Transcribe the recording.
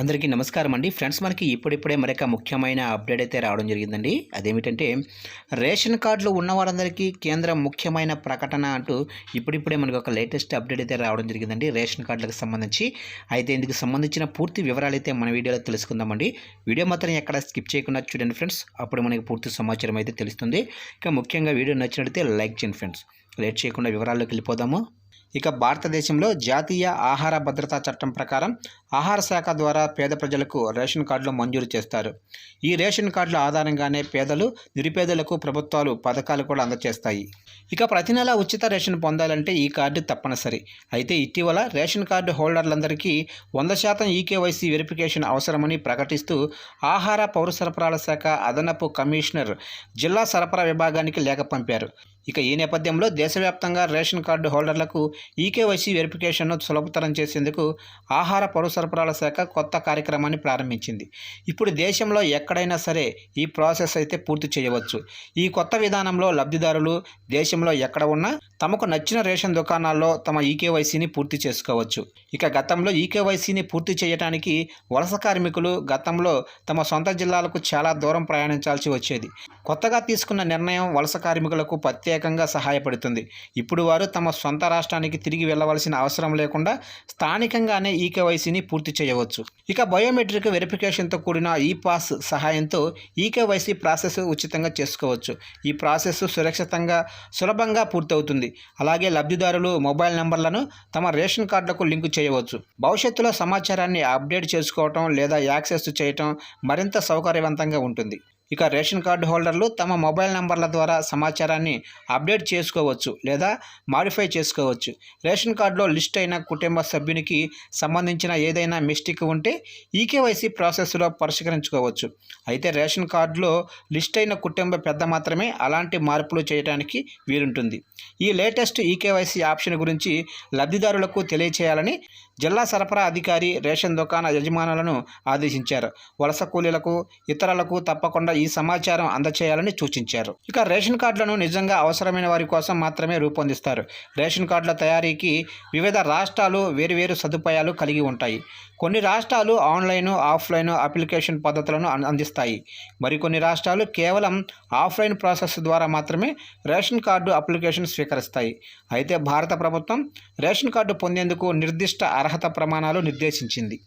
అందరికీ నమస్కారం అండి. ఫ్రెండ్స్ మనకి ఇప్పుడిప్పుడే మరొక ముఖ్యమైన అప్డేట్ అయితే రావడం జరిగిందండి. అదేమిటంటే రేషన్ కార్డులు ఉన్న వారందరికీ కేంద్రం ముఖ్యమైన ప్రకటన అంటూ ఇప్పుడిప్పుడే మనకు ఒక లేటెస్ట్ అప్డేట్ అయితే రావడం జరిగిందండి రేషన్ కార్డులకు సంబంధించి. అయితే ఇందుకు సంబంధించిన పూర్తి వివరాలు అయితే మన వీడియోలో తెలుసుకుందామండి. వీడియో మాత్రం ఎక్కడ స్కిప్ చేయకుండా చూడండి ఫ్రెండ్స్. అప్పుడు మనకి పూర్తి సమాచారం అయితే తెలుస్తుంది. ఇక ముఖ్యంగా వీడియో నచ్చినట్లయితే లైక్ చేయండి ఫ్రెండ్స్. లేట్ చేయకుండా వివరాల్లోకి వెళ్ళిపోదాము. ఇక భారతదేశంలో జాతీయ ఆహార భద్రతా చట్టం ప్రకారం ఆహార శాఖ ద్వారా పేద ప్రజలకు రేషన్ కార్డులు మంజూరు చేస్తారు. ఈ రేషన్ కార్డుల ఆధారంగానే పేదలు నిరుపేదలకు ప్రభుత్వాలు పథకాలు కూడా అందజేస్తాయి ఇక ప్రతి నెల ఉచిత రేషన్ పొందాలంటే ఈ కార్డు తప్పనిసరి. అయితే ఇటీవల రేషన్ కార్డు హోల్డర్లందరికీ వంద శాతం ఈకేవైసీ వెరిఫికేషన్ అవసరమని ప్రకటిస్తూ ఆహార పౌర సరఫరాల శాఖ అదనపు కమిషనర్ జిల్లా సరఫరా విభాగానికి లేఖ పంపారు. ఇక ఈ నేపథ్యంలో దేశవ్యాప్తంగా రేషన్ కార్డు హోల్డర్లకు ఈకేవైసీ వెరిఫికేషన్ను సులభతరం చేసేందుకు ఆహార పౌర సరఫరాల శాఖ కొత్త కార్యక్రమాన్ని ప్రారంభించింది. ఇప్పుడు దేశంలో ఎక్కడైనా సరే ఈ ప్రాసెస్ అయితే పూర్తి చేయవచ్చు. ఈ కొత్త విధానంలో లబ్ధిదారులు దేశంలో ఎక్కడ ఉన్నా తమకు నచ్చిన రేషన్ దుకాణాల్లో తమ ఈకేవైసీని పూర్తి చేసుకోవచ్చు. ఇక గతంలో ఈకేవైసీని పూర్తి చేయడానికి వలస కార్మికులు గతంలో తమ సొంత జిల్లాలకు చాలా దూరం ప్రయాణించాల్సి వచ్చేది. కొత్తగా తీసుకున్న నిర్ణయం వలస కార్మికులకు ప్రత్యేకంగా సహాయపడుతుంది. ఇప్పుడు వారు తమ సొంత రాష్ట్రానికి తిరిగి వెళ్ళవలసిన అవసరం లేకుండా స్థానికంగానే ఈకేవైసీని పూర్తి చేయవచ్చు. ఇక బయోమెట్రిక్ వెరిఫికేషన్తో కూడిన ఈ పాస్ సహాయంతో ఈకేవైసీ ప్రాసెస్ ఉచితంగా చేసుకోవచ్చు. ఈ ప్రాసెస్ సురక్షితంగా సులభంగా పూర్తవుతుంది. అలాగే లబ్ధిదారులు మొబైల్ నెంబర్లను తమ రేషన్ కార్డులకు లింక్ చేయవచ్చు. భవిష్యత్తులో సమాచారాన్ని అప్డేట్ చేసుకోవటం లేదా యాక్సెస్ చేయటం మరింత సౌకర్యవంతంగా ఉంటుంది. ఇక రేషన్ కార్డు హోల్డర్లు తమ మొబైల్ నంబర్ల ద్వారా సమాచారాన్ని అప్డేట్ చేసుకోవచ్చు లేదా మాడిఫై చేసుకోవచ్చు. రేషన్ కార్డులో లిస్ట్ అయిన కుటుంబ సభ్యునికి సంబంధించిన ఏదైనా మిస్టేక్ ఉంటే ఈకేవైసీ ప్రాసెస్లో పరిష్కరించుకోవచ్చు. అయితే రేషన్ కార్డులో లిస్ట్ అయిన కుటుంబ పెద్ద మాత్రమే అలాంటి మార్పులు చేయడానికి వీలుంటుంది. ఈ లేటెస్ట్ ఈకేవైసీ ఆప్షన్ గురించి లబ్ధిదారులకు తెలియచేయాలని జిల్లా సరఫరా అధికారి రేషన్ దుకాణ యజమానులను ఆదేశించారు. వలస కూలీలకు ఇతరులకు తప్పకుండా ఈ సమాచారం అందచేయాలని సూచించారు. ఇక రేషన్ కార్డులను నిజంగా అవసరమైన వారి కోసం మాత్రమే రూపొందిస్తారు. రేషన్ కార్డుల తయారీకి వివిధ రాష్ట్రాలు వేరువేరు సదుపాయాలు కలిగి ఉంటాయి. కొన్ని రాష్ట్రాలు ఆన్లైన్ ఆఫ్లైన్ అప్లికేషన్ పద్ధతులను అందిస్తాయి. మరికొన్ని రాష్ట్రాలు కేవలం ఆఫ్లైన్ ప్రాసెస్ ద్వారా మాత్రమే రేషన్ కార్డు అప్లికేషన్ స్వీకరిస్తాయి. అయితే భారత ప్రభుత్వం రేషన్ కార్డు పొందేందుకు నిర్దిష్ట అర్హత ప్రమాణాలు నిర్దేశించింది.